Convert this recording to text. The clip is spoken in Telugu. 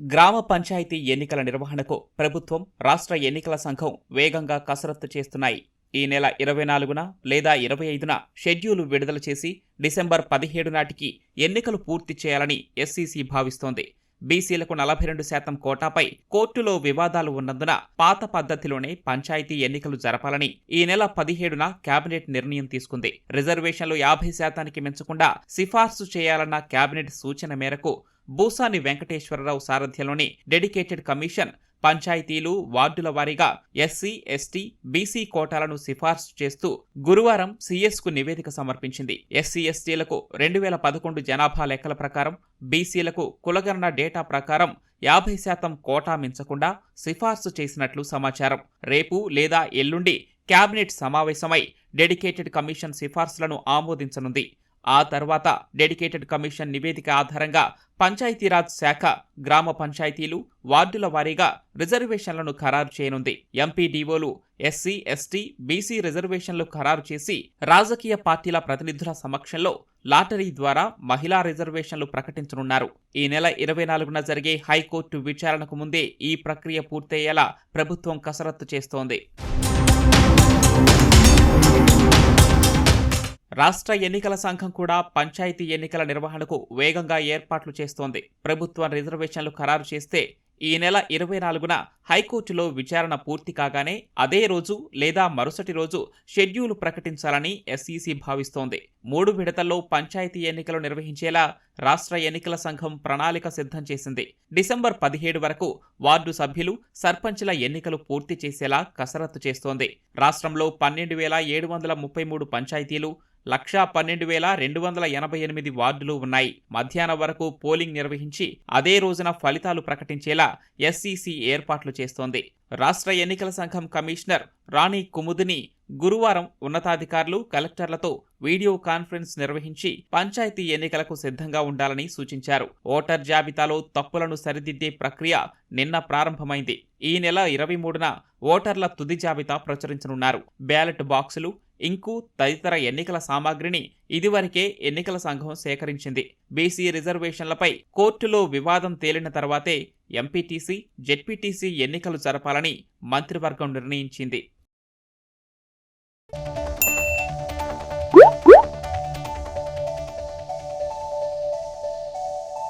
గ్రామ పంచాయతీ ఎన్నికల నిర్వహణకు ప్రభుత్వం రాష్ట్ర ఎన్నికల సంఘం వేగంగా కసరత్తు చేస్తున్నాయి. ఈ నెల ఇరవై నాలుగున లేదా ఇరవై ఐదున షెడ్యూలు విడుదల చేసి డిసెంబర్ పదిహేడు నాటికి ఎన్నికలు పూర్తి చేయాలని ఎస్సీసీ భావిస్తోంది. బీసీలకు నలభై రెండు శాతం కోటాపై కోర్టులో వివాదాలు ఉన్నందున పాత పద్ధతిలోనే పంచాయతీ ఎన్నికలు జరపాలని ఈ నెల పదిహేడున కేబినెట్ నిర్ణయం తీసుకుంది. రిజర్వేషన్లు యాభై శాతానికి మించకుండా సిఫార్సు చేయాలన్న కేబినెట్ సూచన మేరకు బూసాని వెంకటేశ్వరరావు సారథ్యంలోని డెడికేటెడ్ కమిషన్ పంచాయతీలు వార్డుల వారీగా ఎస్సీ ఎస్టీ బీసీ కోటాలను సిఫార్సు చేస్తూ గురువారం సీఎస్కు నివేదిక సమర్పించింది. ఎస్సీ ఎస్టీలకు రెండు వేల పదకొండు జనాభా లెక్కల ప్రకారం బీసీలకు కులగణన డేటా ప్రకారం యాభై శాతం కోటా మించకుండా సిఫార్సు చేసినట్లు సమాచారం. రేపు లేదా ఎల్లుండి కేబినెట్ సమావేశమై డెడికేటెడ్ కమిషన్ సిఫార్సులను ఆమోదించనుంది. ఆ తర్వాత డెడికేటెడ్ కమిషన్ నివేదిక ఆధారంగా పంచాయతీరాజ్ శాఖ గ్రామ పంచాయతీలు వార్డుల వారీగా రిజర్వేషన్లను ఖరారు చేయనుంది. ఎంపీడీఓలు ఎస్సీ ఎస్టీ బీసీ రిజర్వేషన్లు ఖరారు చేసి రాజకీయ పార్టీల ప్రతినిధుల సమక్షంలో లాటరీ ద్వారా మహిళా రిజర్వేషన్లు ప్రకటించనున్నారు. ఈ నెల ఇరవై నాలుగున జరిగే హైకోర్టు విచారణకు ముందే ఈ ప్రక్రియ పూర్తయ్యేలా ప్రభుత్వం కసరత్తు చేస్తోంది. రాష్ట్ర ఎన్నికల సంఘం కూడా పంచాయతీ ఎన్నికల నిర్వహణకు వేగంగా ఏర్పాట్లు చేస్తోంది. ప్రభుత్వం రిజర్వేషన్లు ఖరారు చేస్తే ఈ నెల ఇరవై నాలుగున హైకోర్టులో విచారణ పూర్తి కాగానే అదే రోజు లేదా మరుసటి రోజు షెడ్యూల్ ప్రకటించాలని ఎస్ఈసీ భావిస్తోంది. మూడు విడతల్లో పంచాయతీ ఎన్నికలు నిర్వహించేలా రాష్ట్ర ఎన్నికల సంఘం ప్రణాళిక సిద్ధం చేసింది. డిసెంబర్ పదిహేడు వరకు వార్డు సభ్యులు సర్పంచ్ల ఎన్నికలు పూర్తి చేసేలా కసరత్తు చేస్తోంది. రాష్ట్రంలో పన్నెండు వేల ఏడు వందల ముప్పై మూడు పంచాయతీలు లక్షా పన్నెండు వేల రెండు వందల ఎనభై ఎనిమిది వార్డులు ఉన్నాయి. మధ్యాహ్నం వరకు పోలింగ్ నిర్వహించి అదే రోజున ఫలితాలు ప్రకటించేలా ఎస్సీసీ ఏర్పాట్లు చేస్తోంది. రాష్ట్ర ఎన్నికల సంఘం కమిషనర్ రాణి కుముదిని గురువారం ఉన్నతాధికారులు కలెక్టర్లతో వీడియో కాన్ఫరెన్స్ నిర్వహించి పంచాయతీ ఎన్నికలకు సిద్ధంగా ఉండాలని సూచించారు. ఓటర్ జాబితాలో తప్పులను సరిదిద్దే ప్రక్రియ నిన్న ప్రారంభమైంది. ఈ నెల ఇరవై మూడున ఓటర్ల తుది జాబితా ప్రచురించనున్నారు. బ్యాలెట్ బాక్సులు ఇంకు తదితర ఎన్నికల సామాగ్రిని ఇదివరకే ఎన్నికల సంఘం సేకరించింది. బీసీ రిజర్వేషన్లపై కోర్టులో వివాదం తేలిన తర్వాతే ఎంపీటీసీ జెడ్పీటీసీ ఎన్నికలు జరపాలని మంత్రివర్గం నిర్ణయించింది.